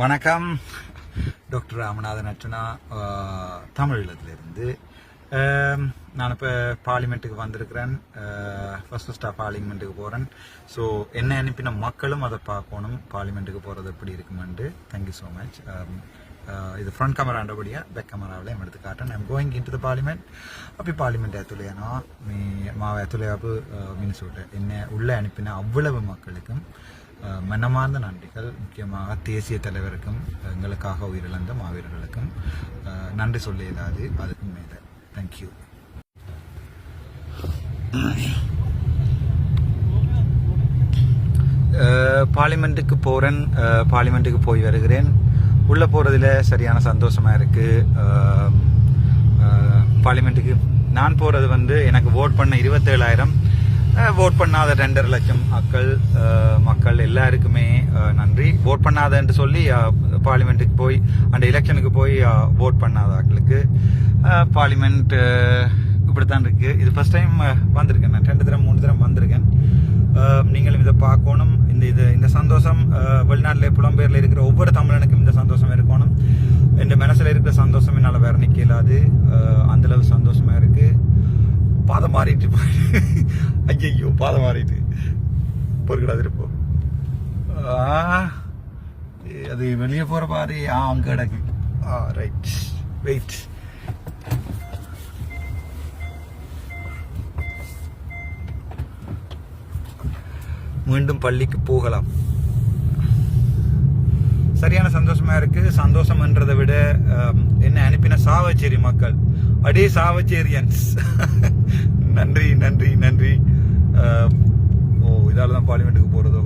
வணக்கம். டாக்டர் ராமநாதன் அர்ச்சனா தமிழகத்திலிருந்து நான் இப்போ பார்லிமெண்ட்டுக்கு வந்திருக்கிறேன். ஃபஸ்ட் ஃபஸ்ட்டாக பார்லிமெண்ட்டுக்கு போகிறேன் ஸோ என்ன அனுப்பின மக்களும் அதை பார்க்கணும். பார்லிமெண்ட்டுக்கு போகிறது எப்படி இருக்குமென்ட்டு. தேங்க்யூ ஸோ மச் இது ஃப்ரண்ட் கேமராண்டபடியாக பேக் கேமராவில் எடுத்து காட்டேன் I'm going in to the parliament அப்படி பார்லிமெண்ட் ஏத்துலையானோ மீ மாவை ஏத்துலையாப்பு மினிசூட்டு என்ன உள்ளே அனுப்பின அவ்வளவு மக்களுக்கும் மனமார்ந்த நன்றிகள். முக்கியமாக தேசிய தலைவருக்கும் எங்களுக்காக உயிரிழந்த மாவீரர்களுக்கும் நன்றி சொல்ல இயலாது அதுக்கும் மேலே தேங்க்யூ பார்லிமெண்ட்டுக்கு போகிறேன் பார்லிமெண்ட்டுக்கு போய் வருகிறேன். உள்ளே போகிறதுல சரியான சந்தோஷமாக இருக்குது பார்லிமெண்ட்டுக்கு நான் போகிறது வந்து எனக்கு ஓட் பண்ண இருபத்தேழாயிரம். ஓட் பண்ணாத ரெண்டரை லட்சம் மக்கள் மக்கள் எல்லாருக்குமே நன்றி. ஓட் பண்ணாதன்னு சொல்லி பார்லிமெண்ட்டுக்கு போய் அந்த எலெக்ஷனுக்கு போய் ஓட் பண்ணாத ஆட்களுக்கு பார்லிமெண்ட் இப்படித்தான் இருக்கு. இது ஃபர்ஸ்ட் டைம் வந்திருக்கேன் நான். ரெண்டு தரம் மூணு தரம் வந்திருக்கேன். நீங்களும் இதை பார்க்கணும். இந்த இது இந்த சந்தோஷம் வெளிநாட்டில் புலம்பெயரில் இருக்கிற ஒவ்வொரு தமிழனுக்கும் இந்த சந்தோஷம் இருக்கணும். என் மனசில் இருக்கிற சந்தோஷம் என்னால் வேற நிற்கலாது அந்தளவு சந்தோஷமாக இருக்குது பாதை பாதம் மாறிட்டு ஐயோ பாதம் மாறிட்டு. பொறுக்கடாது இருப்போம் அது வெளியே போற மாதிரி ஆ அங்க கிடக்கு. ஆ ரைட் வெயிட் மீண்டும் பள்ளிக்கு போகலாம். சரியான சந்தோஷமா இருக்கு. சந்தோஷம்ன்றதை விட என்ன அனுப்பின சாவச்சேரி மக்கள் அடே சாவச்சேரியன்ஸ். நன்றி நன்றி நன்றி. ஓ இதால தான் பார்லிமெண்ட்டுக்கு போகிறதோ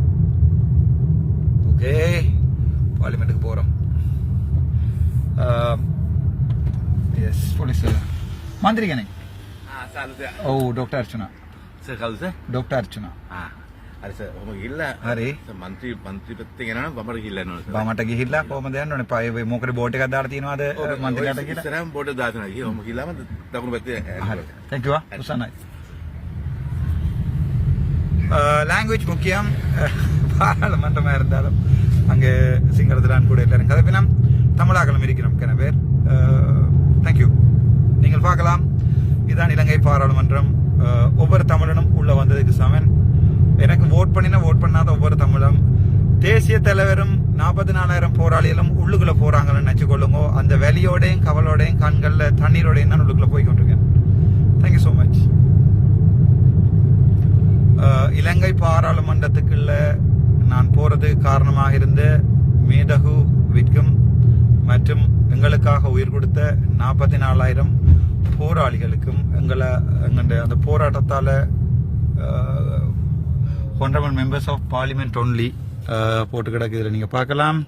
ஓகே பார்லிமெண்ட்டுக்கு போகிறோம் எஸ் போலீஸ் மாந்திரிகனே ஓ டாக்டர் அர்ச்சனா. சார் கலது டாக்டர் அர்ச்சனா. ஆ. හරි. මන්ත්‍රී මන්ත්‍රීපත්ති ගෙන බමට කිල්ලන බමට ගිහිල්ලා කොහමද යන්න ඕනේ පය මොකද බෝට් එකක් දාලා තියෙනවද මන්ත්‍රීලාට කියලා සරම් බොඩ දාතන හොම කිල්ලම දකුණු පැත්තේ හරි தேங்க் யூ உஷானாய் லாங்குவேஜ் முக்கியம் பாராளுமன்றமாக இருந்தாலும் அங்கே சிங்களத்திலான் கூட எல்லாரும் கதப்பினம் தமிழாக்களும் ஒவ்வொரு தமிழும். தேசிய தலைவரும் நாற்பத்தி நாலாயிரம் போராளிகளும் உள்ளுக்குள்ள போறாங்கன்னு நினைச்சு கொள்ளுங்க. அந்த வெளியோடையும் கவலோடையும் கண்கள்ல தண்ணீரோடையும் நான் உள்ளுக்குள்ள போய் கொண்டிருக்கேன். Thank you so much Ilangai பாராளுமன்றத்துக்குள்ள நான் போறது காரணமாக இருந்த மேதகு விற்கும் மற்றும் எங்களுக்காக உயிர் கொடுத்த நாற்பத்தி நாலாயிரம் போராளிகளுக்கும் எங்களை எங்களுடைய அந்த போராட்டத்தால honourable members of parliament only போட்டு கிடக்கு இதில் நீங்கள் பார்க்கலாம்.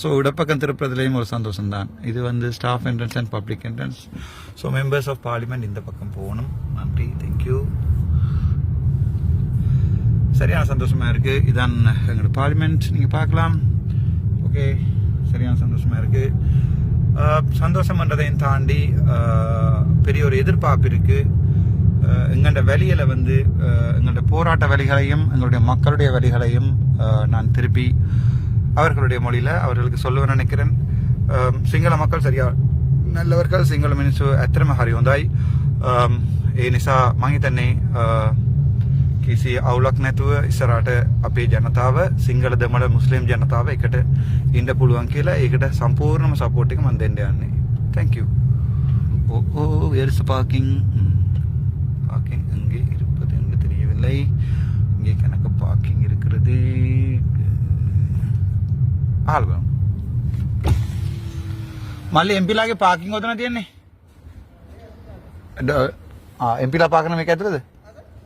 ஸோ இடப்பக்கம் திருப்புறதுலேயும் ஒரு சந்தோஷம் தான் இது வந்து staff entrance and public entrance so members of parliament இந்த பக்கம் போகணும். நன்றி தேங்க்யூ சரியான சந்தோஷமாக இருக்குது இதான் எங்களோட பார்லிமெண்ட் நீங்கள் பார்க்கலாம். ஓகே சரியான சந்தோஷமாக இருக்குது சந்தோஷம் சந்தோஷம்ன்றதையும் தாண்டி பெரிய ஒரு எதிர்பார்ப்பு இருக்குது எங்களோட வழியில வந்து அஹ், எங்களோட போராட்ட வழிகளையும் எங்களுடைய மக்களுடைய வழிகளையும் அஹ், நான் திருப்பி அவர்களுடைய மொழியில அவர்களுக்கு சொல்ல நினைக்கிறேன் அஹ், சிங்கள மக்கள் சரியா நல்லவர்கள் සිංහල මිනිස්සු ඇතරම හරි හොඳයි අම්, ඒ නිසා මහිතන්නේ කිසි අවුලක් නැතුව ඉස්සරට අපේ ජනතාව සිංහල දෙමළ මුස්ලිම් ජනතාව එකට ඉන්ඩ පුළුවන් කියලා ඒකට සම්පූර්ණම සපෝට් එක මන් දෙන්න යන්නේ thank you oh oh where's parking parking அங்கே இருப்பது என்று தெரியவில்லை இங்கே கணக்கு பார்க்கிங் இருக்கிறது ஆல்பம் මල්ලි එම්පිලාගේ පාකින් ඔතන තියෙන්නේ එම්පිලා පාකරන මේක ඇතුළද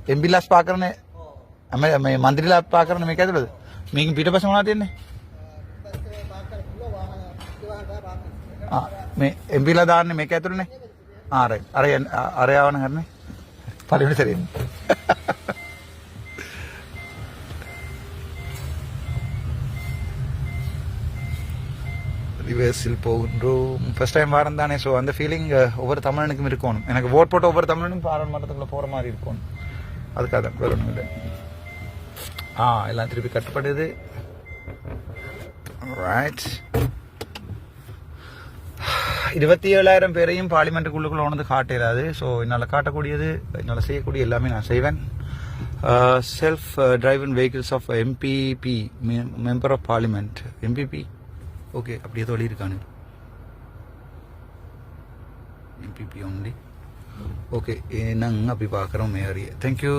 එම්පිලස් පාකරන ඇම මේ මන්ත්‍රීලා පාකරන මේක ඇතුළද මේක පිටපස මොනවා තියෙන්නේ ආ, මේ එම්පිලා දාන්නේ මේක ඇතුළනේ ආ රයිට් අර යන්න- අ- අර යවන හරිනේ Paling sering. ரிவர்ஸில் போகின்றோம். ஃபர்ஸ்ட் டைம் வாரம் தானே ஸோ அந்த ஃபீலிங் ஒவ்வொரு தமிழனுக்கும் இருக்கணும். எனக்கு ஓட் போட்டு ஒவ்வொரு தமிழனுக்கும் பாராளுமன்றத்துக்குள்ளே போகிற மாதிரி இருக்கணும். அதுக்காக தான் வேறு ஒன்றும் இல்லை? ஆ எல்லாம் திருப்பி கட்டுப்படுது. ரைட் இருபத்தி ஏழாயிரம் பேரையும் பார்லிமெண்ட்டுக்குள்ளுக்குள்ள ஒன்று காட்டிடாது ஸோ என்னால் காட்டக்கூடியது என்னால் செய்யக்கூடிய எல்லாமே நான் செய்வேன். Self driven vehicles of MPP member of parliament MPP okay அப்படியே தொழில் இருக்கானு. எம்பிபி ஒன்லி ஓகே நாங்கள் அப்படி பார்க்குறோம் மேரி தேங்க்யூ